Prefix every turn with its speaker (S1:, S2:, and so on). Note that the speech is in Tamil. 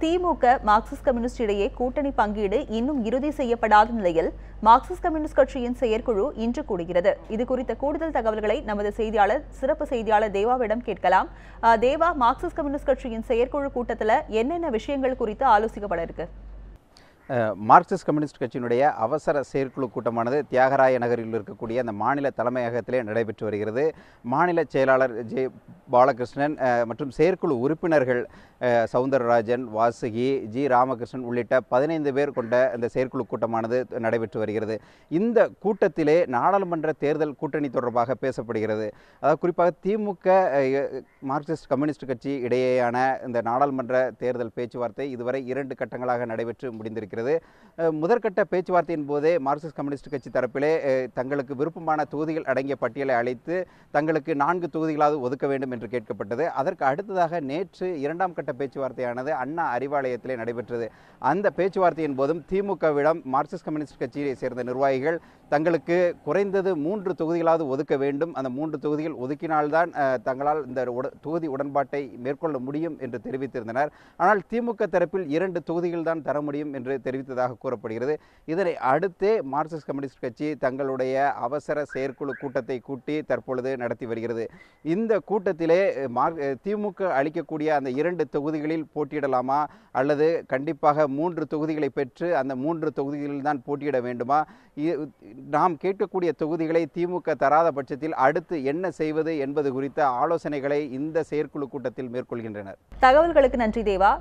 S1: திமுக மார்க்சிஸ்ட் கம்யூனிஸ்ட் இடையே கூட்டணி பங்கீடு இன்னும் இறுதி செய்யப்படாத நிலையில் மார்க்சிஸ்ட் கம்யூனிஸ்ட் கட்சியின் செயற்குழு இன்று கூடுகிறது. இது குறித்த கூடுதல் தகவல்களை நமது செய்தியாளர் சிறப்பு செய்தியாளர் தேவாவிடம் கேட்கலாம். அஹ், தேவா மார்க்சிஸ்ட் கம்யூனிஸ்ட் கட்சியின் செயற்குழு கூட்டத்தில் என்னென்ன விஷயங்கள் குறித்து ஆலோசிக்கப்பட இருக்கு?
S2: மார்க்சிஸ்ட் கம்யூனிஸ்ட் கட்சியினுடைய அவசர செயற்குழு கூட்டமானது தியாகராய நகரில் இருக்கக்கூடிய அந்த மாநில தலைமையகத்திலே நடைபெற்று வருகிறது. மாநில செயலாளர் ஜே பாலகிருஷ்ணன் மற்றும் செயற்குழு உறுப்பினர்கள் சவுந்தரராஜன் வாசுகி ஜி ராமகிருஷ்ணன் உள்ளிட்ட பதினைந்து பேர் கொண்ட இந்த செயற்குழு கூட்டமானது நடைபெற்று வருகிறது. இந்த கூட்டத்திலே நாடாளுமன்ற தேர்தல் கூட்டணி தொடர்பாக பேசப்படுகிறது. அதாவது குறிப்பாக திமுக மார்க்சிஸ்ட் கம்யூனிஸ்ட் கட்சி இடையேயான இந்த நாடாளுமன்ற தேர்தல் பேச்சுவார்த்தை இதுவரை இரண்டு கட்டங்களாக நடைபெற்று முடிந்திருக்கிறது. வருகிறது. முதற்கட்ட பேச்சுவார்த்தையின் போதே மார்க்சிஸ்ட் கம்யூனிஸ்ட் கட்சி தரப்பிலே தங்களுக்கு விருப்பமான தொகுதிகள் அடங்கிய பட்டியலை அளித்து தங்களுக்கு நான்கு தொகுதிகளாவது ஒதுக்க வேண்டும் என்று கேட்கப்பட்டது. அதற்கு அடுத்ததாக நேற்று இரண்டாம் கட்ட பேச்சுவார்த்தையானது அண்ணா அறிவாலயத்திலே நடைபெற்றது. அந்த பேச்சுவார்த்தையின் போதும் திமுகவிடம் மார்க்சிஸ்ட் கம்யூனிஸ்ட் கட்சியை சேர்ந்த நிர்வாகிகள் தங்களுக்கு குறைந்தது மூன்று தொகுதிகளாவது ஒதுக்க வேண்டும். அந்த மூன்று தொகுதிகள் ஒதுக்கினால்தான் தங்களால் இந்த தொகுதி உடன்பாட்டை மேற்கொள்ள முடியும் என்று தெரிவித்திருந்தனர். ஆனால் திமுக தரப்பில் இரண்டு தொகுதிகள் தான் தர முடியும் என்று தெரிவித்ததாக கூறப்படுகிறது. இதனை அடுத்தே மார்க்சிஸ்ட் கம்யூனிஸ்ட் கட்சி தங்களுடைய அவசர செயற்குழு கூட்டத்தை கூட்டி தற்பொழுது நடத்தி வருகிறது. இந்த கூட்டத்திலே மார்க் திமுக அளிக்கக்கூடிய அந்த இரண்டு தொகுதிகளில் போட்டியிடலாமா? அல்லது கண்டிப்பாக மூன்று தொகுதிகளை பெற்று அந்த மூன்று தொகுதிகளில் தான் போட்டியிட வேண்டுமா? நாம் கேட்கக்கூடிய தொகுதிகளை திமுக தராத பட்சத்தில் அடுத்து என்ன செய்வது என்பது குறித்த ஆலோசனைகளை இந்த செயற்குழு கூட்டத்தில் மேற்கொள்கின்றனர்.
S1: தகவல்களுக்கு நன்றி தேவா.